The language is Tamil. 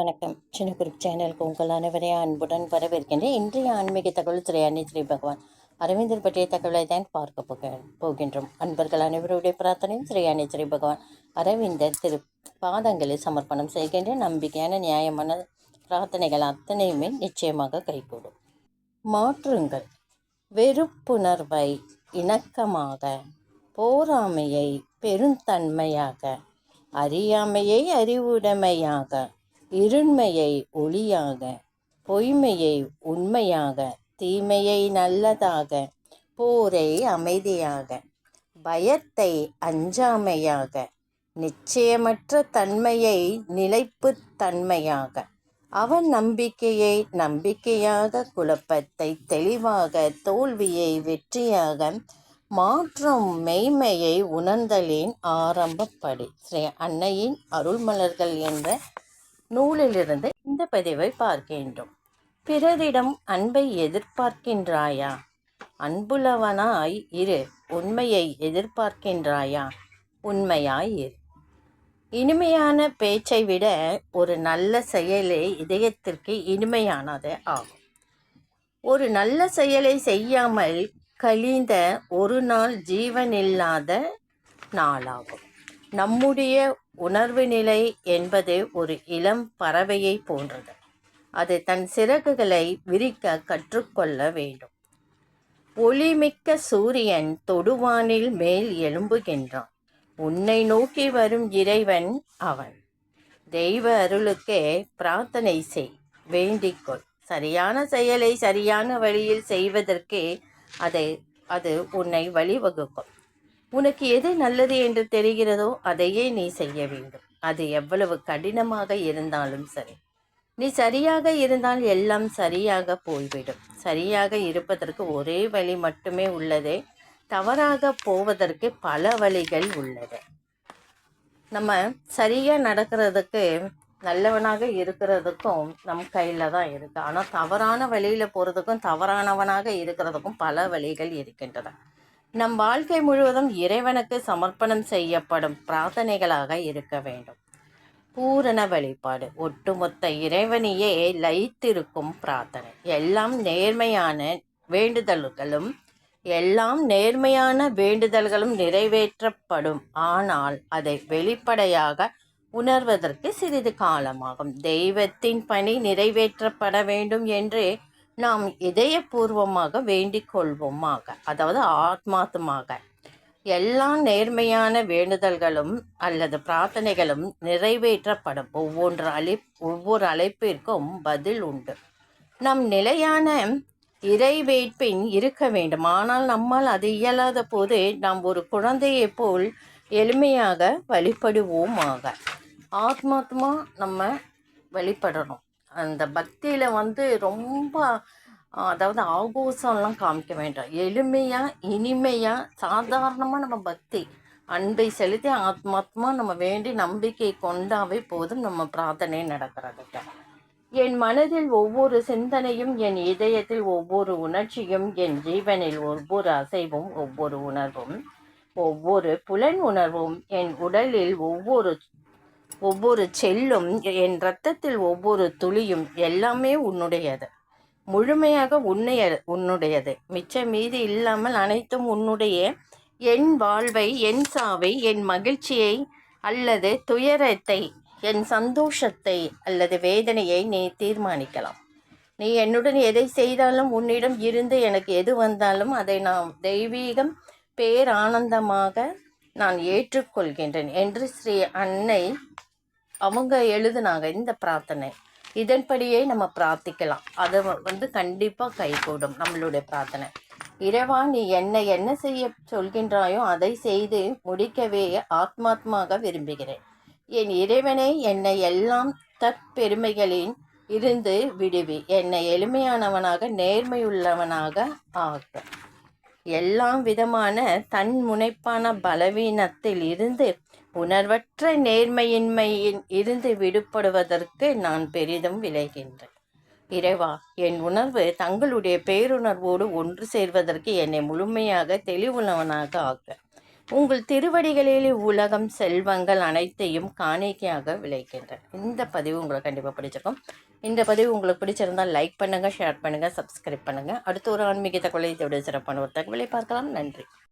வணக்கம். சின்ன குரூப் சேனலுக்கு உங்கள் அனைவரையும் அன்புடன் வரவேற்கின்றேன். இன்றைய ஆன்மீக தகவல் ஸ்ரீ அன்னை ஸ்ரீ பகவான். அரவிந்தர் பற்றிய தகவலை தான் பார்க்க போக போகின்றோம். அன்பர்கள் அனைவருடைய பிரார்த்தனையும் ஸ்ரீ அன்னை ஸ்ரீ பகவான் அரவிந்தர் திரு பாதங்களில் சமர்ப்பணம் செய்கின்ற நம்பிக்கையான நியாயமான பிரார்த்தனைகள் அத்தனையுமே நிச்சயமாக கைகூடும். மாற்றுங்கள். வெறுப்புணர்வை இணக்கமாக போராமையை பெருந்தன்மையாக அறியாமையை அறிவுடைமையாக இருண்மையை ஒளியாக பொய்மையை உண்மையாக தீமையை நல்லதாக போரை அமைதியாக பயத்தை அஞ்சாமையாக நிச்சயமற்ற தன்மையை நிலைப்புத் தன்மையாக அவன் நம்பிக்கையை நம்பிக்கையாக குழப்பத்தை தெளிவாக தோல்வியை வெற்றியாக மாற்றும் மெய்மையை உணர்ந்தலின் ஆரம்பப்படி. ஸ்ரீ அன்னையின் அருள்மலர்கள் என்ற நூலிலிருந்து இந்த பதிவை பார்க்கின்றோம். பிறரிடம் அன்பை எதிர்பார்க்கின்றாயா? அன்புள்ளவனாய் இரு உண்மையை எதிர்பார்க்கின்றாயா? உண்மையாய் இரு. இனிமையான பேச்சை விட ஒரு நல்ல செயலே இதயத்திற்கு இனிமையானது ஆகும். ஒரு நல்ல செயலை செய்யாமல் கழிந்த ஒரு நாள் ஜீவனில்லாத நாளாகும். நம்முடைய உணர்வு நிலை என்பது ஒரு இளம் பறவையை போன்றது. அது தன் சிறகுகளை விரிக்க கற்றுக்கொள்ள வேண்டும். ஒளிமிக்க சூரியன் தொடுவானில் மேல் எழும்புகின்றான். உன்னை நோக்கி வரும் இறைவன் அவன். தெய்வ அருளுக்கே பிரார்த்தனை செய் வேண்டிக்கொள். சரியான செயலை சரியான வழியில் செய்வதற்கே அதை அது உன்னை வழிவகுக்கும். உனக்கு எது நல்லது என்று தெரிகிறதோ அதையே நீ செய்ய வேண்டும். அது எவ்வளவு கடினமாக இருந்தாலும் சரி. நீ சரியாக இருந்தால் எல்லாம் சரியாக போய்விடும். சரியாக இருப்பதற்கு ஒரே வழி மட்டுமே உள்ளதே. தவறாக போவதற்கு பல வழிகள் உள்ளது. நம்ம சரியாக நடக்கிறதுக்கு நல்லவனாக இருக்கிறதுக்கும் நம் கையில் தான் இருக்குது ஆனால் தவறான வழியில் போகிறதுக்கும் தவறானவனாக இருக்கிறதுக்கும் பல வழிகள் இருக்கின்றன. நம் வாழ்க்கை முழுவதும் இறைவனுக்கு சமர்ப்பணம் செய்யப்படும் பிரார்த்தனைகளாக இருக்க வேண்டும். பூரண வழிபாடு ஒட்டுமொத்த இறைவனையே லயித்திருக்கும் பிரார்த்தனை. எல்லாம் நேர்மையான வேண்டுதல்களும் எல்லாம் நேர்மையான வேண்டுதல்களும் நிறைவேற்றப்படும். ஆனால் அதை வெளிப்படையாக உணர்வதற்கு சிறிது காலமாகும். தெய்வத்தின் பணி நிறைவேற்றப்பட வேண்டும் என்று நாம் இதயபூர்வமாக வேண்டிக் கொள்வோமாக அதாவது ஆத்மாத்தமாக. எல்லா நேர்மையான வேண்டுதல்களும் அல்லது பிரார்த்தனைகளும் நிறைவேற்றப்படும். ஒவ்வொன்று அழை ஒவ்வொரு அழைப்பிற்கும் பதில் உண்டு. நம் நிலையான இறைவேட்பின் இருக்க வேண்டும். ஆனால் நம்மால் அது இயலாத போது நாம் ஒரு குழந்தையைப் போல் எளிமையாக வழிபடுவோமாக. ஆத்மாத்மா நம்ம வழிபடணும். அந்த பக்தியில் வந்து ரொம்ப அதாவது ஆகோசம்லாம் காமிக்க வேண்டாம். எளிமையாக இனிமையாக சாதாரணமாக நம்ம பக்தி அன்பை செலுத்தி ஆத்மாத்மா நம்ம வேண்டி நம்பிக்கை கொண்டாவே போதும் நம்ம பிரார்த்தனை நடக்கிறதுக்கு என் மனதில் ஒவ்வொரு சிந்தனையும் என் இதயத்தில் ஒவ்வொரு உணர்ச்சியும் என் ஜீவனில் ஒவ்வொரு அசைவும் ஒவ்வொரு உணர்வும் ஒவ்வொரு புலன் உணர்வும் என் உடலில் ஒவ்வொரு ஒவ்வொரு செல்லும் என் ரத்தத்தில் ஒவ்வொரு துளியும் எல்லாமே உன்னுடையது. முழுமையாக உன்னைய உன்னுடையது. மிச்சம் மீது இல்லாமல் அனைத்தும் உன்னுடைய. என் வாழ்வை என் சாவை என் மகிழ்ச்சியை அல்லது துயரத்தை என் சந்தோஷத்தை அல்லது வேதனையை நீ தீர்மானிக்கலாம். நீ என்னுடன் எதை செய்தாலும் உன்னிடம் இருந்து எனக்கு எது வந்தாலும் அதை நாம் தெய்வீகம் பேரானந்தமாக நான் ஏற்றுக்கொள்கின்றேன் என்று ஸ்ரீ அன்னை அவங்க எழுதுனாங்க இந்த பிரார்த்தனை. இதன்படியே நம்ம பிரார்த்திக்கலாம். அதை வந்து கண்டிப்பாக கைகூடும் நம்மளுடைய பிரார்த்தனை. இறைவா நீ என்னை என்ன செய்ய சொல்கின்றாயோ அதை செய்து முடிக்கவே ஆத்மாத்மாக விரும்புகிறேன். என் இறைவனே என்னை எல்லாம் தற்பெருமைகளின் இருந்து விடுவி. என்னை எளிமையானவனாக நேர்மையுள்ளவனாக ஆக எல்லாம் விதமான தன் முனைப்பான பலவீனத்தில் இருந்து உணர்வற்ற நேர்மையின்மையின் இருந்து விடுபடுவதற்கு நான் பெரிதும் விளைகின்றேன். இறைவா என் உணர்வு தங்களுடைய பேருணர்வோடு ஒன்று சேர்வதற்கு என்னை முழுமையாக தெளிவுள்ளவனாக ஆக்க. உங்கள் திருவடிகளில் உலகம் செல்வங்கள் அனைத்தையும் காணிக்கையாக விளைக்கின்றன. இந்த பதிவு உங்களுக்கு கண்டிப்பாக பிடிச்சிருக்கும். இந்த பதிவு உங்களுக்கு பிடிச்சிருந்தால் லைக் பண்ணுங்கள் ஷேர் பண்ணுங்கள் சப்ஸ்கிரைப் பண்ணுங்கள் அடுத்த ஒரு ஆன்மீக தகவலை இதோட சிறப்பான ஒரு தகவலை பார்க்கலாம். நன்றி.